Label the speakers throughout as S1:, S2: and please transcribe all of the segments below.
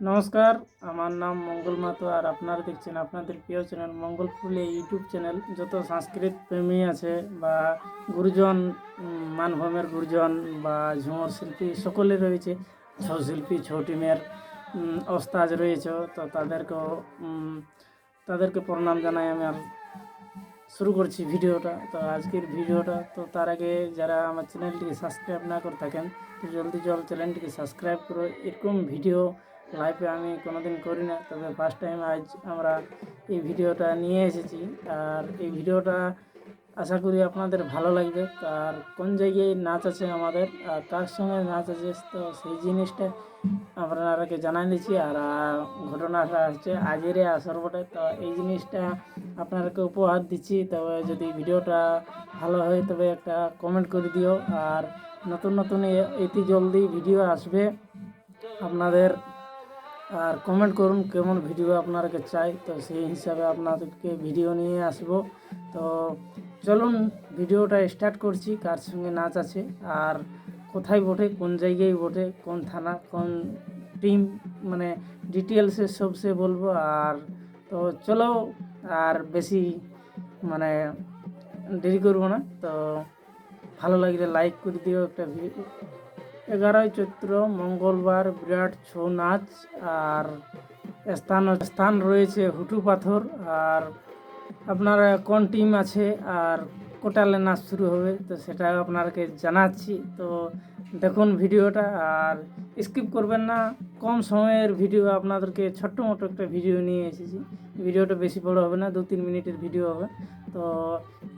S1: নমস্কার আমার নাম মঙ্গল মাতো আর আপনারা দেখছেন আপনাদের প্রিয় চ্যানেল মঙ্গল ফুলে ইউটিউব চ্যানেল। যত সংস্কৃত প্রেমী আছে বা গুরুজন মানভূমের গুরুজন বা ঝুমর শিল্পী সকলে রয়েছে ছৌ শিল্পী ছৌ টিমের উম, ওস্তাজ রয়েছে তো তাদেরকেও তাদেরকে প্রণাম জানাই আমি আর শুরু করছি ভিডিওটা। তো আজকের ভিডিওটা তো তার আগে যারা আমার চ্যানেলটিকে সাবস্ক্রাইব না করে থাকেন তো জলদি জল চ্যানেলটিকে সাবস্ক্রাইব করো। এরকম ভিডিও লাইভে আমি কোনোদিন করি না, তবে ফার্স্ট টাইম আজ আমরা এই ভিডিওটা নিয়ে এসেছি। আর এই ভিডিওটা আশা করি আপনাদের ভালো লাগবে। আর কোন জায়গায় নাচ আছে আমাদের, আর কার সঙ্গে নাচ আছে, তো সেই জিনিসটা আপনারাকে জানাই দিচ্ছি। আর ঘটনাটা হচ্ছে আজেরে আসর বটে, তো এই জিনিসটা আপনাদেরকে উপহার দিচ্ছি। তবে যদি ভিডিওটা ভালো হয়, তবে একটা কমেন্ট করে দিও। আর নতুন নতুন এ- অতি জলদি ভিডিও আসবে আপনাদের আর কমেন্ট করুন কেমন ভিডিও আপনাদেরকে চাই। তো সেই হিসাবে আপনাদেরকে ভিডিও নিয়ে আসব। তো চলুন ভিডিওটা স্টার্ট করছি, কার সঙ্গে নাচ আছে, আর কোথায় বটে, কোন জায়গায় বটে, কোন থানা, কোন টিম মানে ডিটেলসে সবসে বলব। আর তো চলো, আর বেশি মানে দেরি করব না। তো ভালো লাগলে লাইক করে দিও একটা ভিডিও এগারোই চৈত্র, মঙ্গলবার বিরাট ছৌ নাচ আর স্থান স্থান রয়েছে হুটু পাথর আর আপনার কোন টিম আছে? আর কোটালে নাচ শুরু হবে, তো সেটা আপনাকে জানাচ্ছি। তো দেখুন ভিডিওটা আর স্কিপ করবেন না, কম সময়ের ভিডিও আপনাদেরকে ছোট্ট মোটো একটা ভিডিও নিয়ে এসেছি। ভিডিওটা বেশি বড় হবে না, দু তিন মিনিটের ভিডিও হবে। তো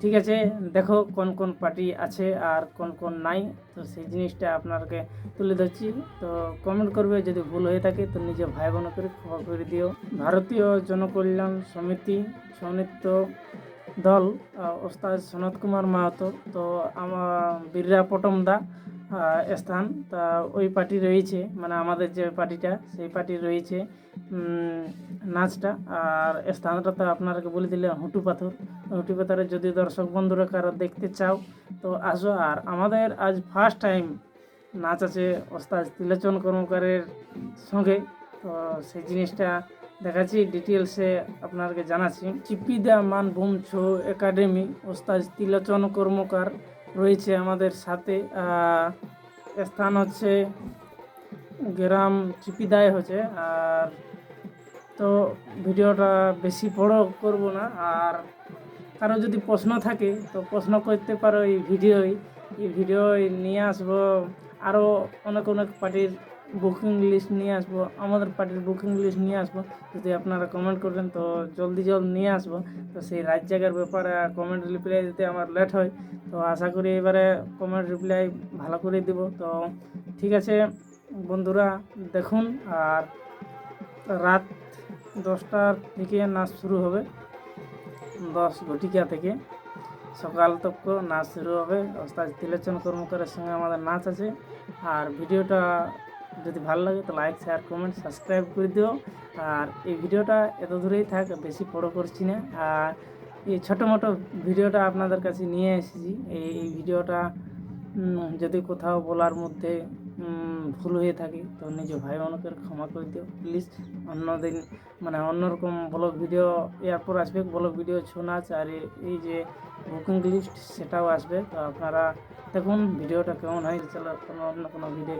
S1: ঠিক আছে, দেখো কোন কোন পার্টি আছে আর কোন কোন নাই, তো সেই জিনিসটা আপনাকে তুলে ধরছি। তো কমেন্ট করবে, যদি ভুল হয়ে থাকে তো নিজে ভাই বোন করে ক্ষমা করে দিও। ভারতীয় জনকল্যাণ সমিতি সৌনিত্য দল ওস্তাদ সনত কুমার মাহাতো। তো আমার বীররা পটমদা স্থান। তা ওই পার্টি রয়েছে মানে আমাদের যে পার্টিটা, সেই পার্টি রয়েছে নাচটা। আর স্থানটা তো আপনাকে বলে দিলে হুটু পাথর। হুটু পাথরে যদি দর্শক বন্ধুরা কারও দেখতে চাও, তো আসো। আর আমাদের আজ ফার্স্ট টাইম নাচ আছে ওস্তাদ তিলোচন কর্মকারের সঙ্গে। তো সেই জিনিসটা দেখাচ্ছি ডিটেলসে আপনাকে জানাচ্ছি। চিপিদা মানভূম ছৌ একাডেমি, ওস্তাদ তিলোচন কর্মকার রয়েছে আমাদের সাথে। স্থান হচ্ছে গ্রাম চিপিদায় হচ্ছে। আর তো ভিডিওটা বেশি বড় করব না। আর কারও যদি প্রশ্ন থাকে, তো প্রশ্ন করতে পারো এই ভিডিওই এই ভিডিও নিয়ে আসব আরও অনেক অনেক পার্টির বুকিং লিস্ট নিয়ে আসব, আমাদের পার্টির বুকিং লিস্ট নিয়ে আসব। যদি আপনারা কমেন্ট করবেন, তো জলদি জলদি নিয়ে আসব। তো সেই রাত জায়গার ব্যাপারে কমেন্ট রিপ্লাই দিতে আমার লেট হয়। তো আশা করি এবারে কমেন্ট রিপ্লাই ভালো করে দিব। তো ঠিক আছে বন্ধুরা, দেখুন আর রাত দশটার থেকে নাচ শুরু হবে। দশ ঘটিকা থেকে সকাল তক নাচ শুরু হবে। ওস্তাদ তিলোচন কর্মকারের সঙ্গে আমাদের নাচ আছে। আর ভিডিওটা যদি ভালো লাগে তো লাইক শেয়ার কমেন্ট সাবস্ক্রাইব করে দিও। আর এই ভিডিওটা এত দূরেই থাক, বেশি বড় করছি না। আর এই ছোটো মোটো ভিডিওটা আপনাদের কাছে নিয়ে এসেছি। এই ভিডিওটা যদি কোথাও বলার মধ্যে ভুল হয়ে থাকে, তো নিজ ভাই বোনকে ক্ষমা করে দিও। প্লিজ অন্যদিন মানে অন্যরকম ব্লগ ভিডিও, এরপর আসবে, ব্লগ ভিডিও ছৌ নাচ আর এই যে বুকিং লিস্ট সেটাও আসবে। তো আপনারা দেখুন, ভিডিওটা কেমন হয় চলো কোনো, অন্য কোনো ভিডিও